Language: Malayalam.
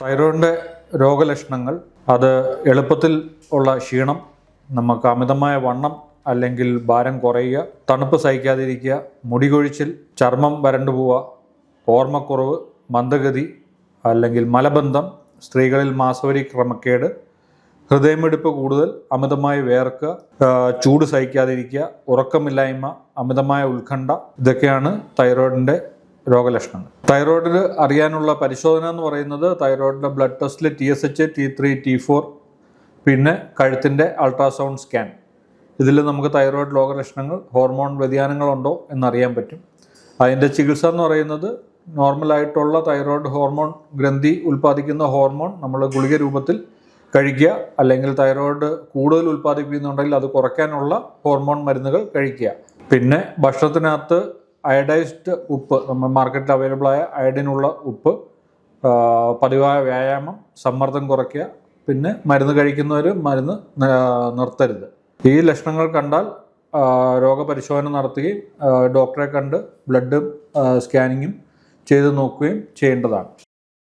തൈറോയിഡിന്റെ രോഗലക്ഷണങ്ങൾ അത് എളുപ്പത്തിൽ ഉള്ള ക്ഷീണം നമുക്ക് അമിതമായ വണ്ണം അല്ലെങ്കിൽ ഭാരം കുറയുക തണുപ്പ് സഹിക്കാതിരിക്കുക മുടി കൊഴിച്ചിൽ ചർമ്മം വരണ്ടു പോവുക ഓർമ്മക്കുറവ് മന്ദഗതി അല്ലെങ്കിൽ മലബന്ധം സ്ത്രീകളിൽ മാസവരി ക്രമക്കേട് ഹൃദയമിടിപ്പ് കൂടുതൽ അമിതമായി വേർക്കുക ചൂട് സഹിക്കാതിരിക്കുക ഉറക്കമില്ലായ്മ അമിതമായ ഉത്കണ്ഠ ഇതൊക്കെയാണ് തൈറോയിഡിന്റെ രോഗലക്ഷണങ്ങൾ. തൈറോയിഡിൽ അറിയാനുള്ള പരിശോധന എന്ന് പറയുന്നത് തൈറോയിഡിന്റെ ബ്ലഡ് ടെസ്റ്റിൽ T S H T three T four പിന്നെ കഴുത്തിന്റെ അൾട്രാസൗണ്ട് സ്കാൻ. ഇതിൽ നമുക്ക് തൈറോയിഡ് രോഗലക്ഷണങ്ങൾ ഹോർമോൺ വ്യതിയാനങ്ങളുണ്ടോ എന്നറിയാൻ പറ്റും. അതിന്റെ ചികിത്സ എന്ന് പറയുന്നത് നോർമലായിട്ടുള്ള തൈറോയിഡ് ഹോർമോൺ ഗ്രന്ഥി ഉൽപ്പാദിക്കുന്ന ഹോർമോൺ നമ്മൾ ഗുളിക രൂപത്തിൽ കഴിക്കുക അല്ലെങ്കിൽ തൈറോയിഡ് കൂടുതൽ ഉൽപ്പാദിപ്പിക്കുന്നുണ്ടെങ്കിൽ അത് കുറയ്ക്കാനുള്ള ഹോർമോൺ മരുന്നുകൾ കഴിക്കുക. പിന്നെ ഭക്ഷണത്തിനകത്ത് അയഡൈസ്ഡ് ഉപ്പ് നമ്മൾ മാർക്കറ്റിൽ അവൈലബിൾ ആയ അയഡിനുള്ള ഉപ്പ് പതിവായ വ്യായാമം സമ്മർദ്ദം കുറയ്ക്കുക പിന്നെ മരുന്ന് കഴിക്കുന്നവർ മരുന്ന് നിർത്തരുത്. ഈ ലക്ഷണങ്ങൾ കണ്ടാൽ രോഗപരിശോധന നടത്തുകയും ഡോക്ടറെ കണ്ട് ബ്ലഡ് സ്കാനിങ്ങും ചെയ്ത് നോക്കുകയും ചെയ്യേണ്ടതാണ്.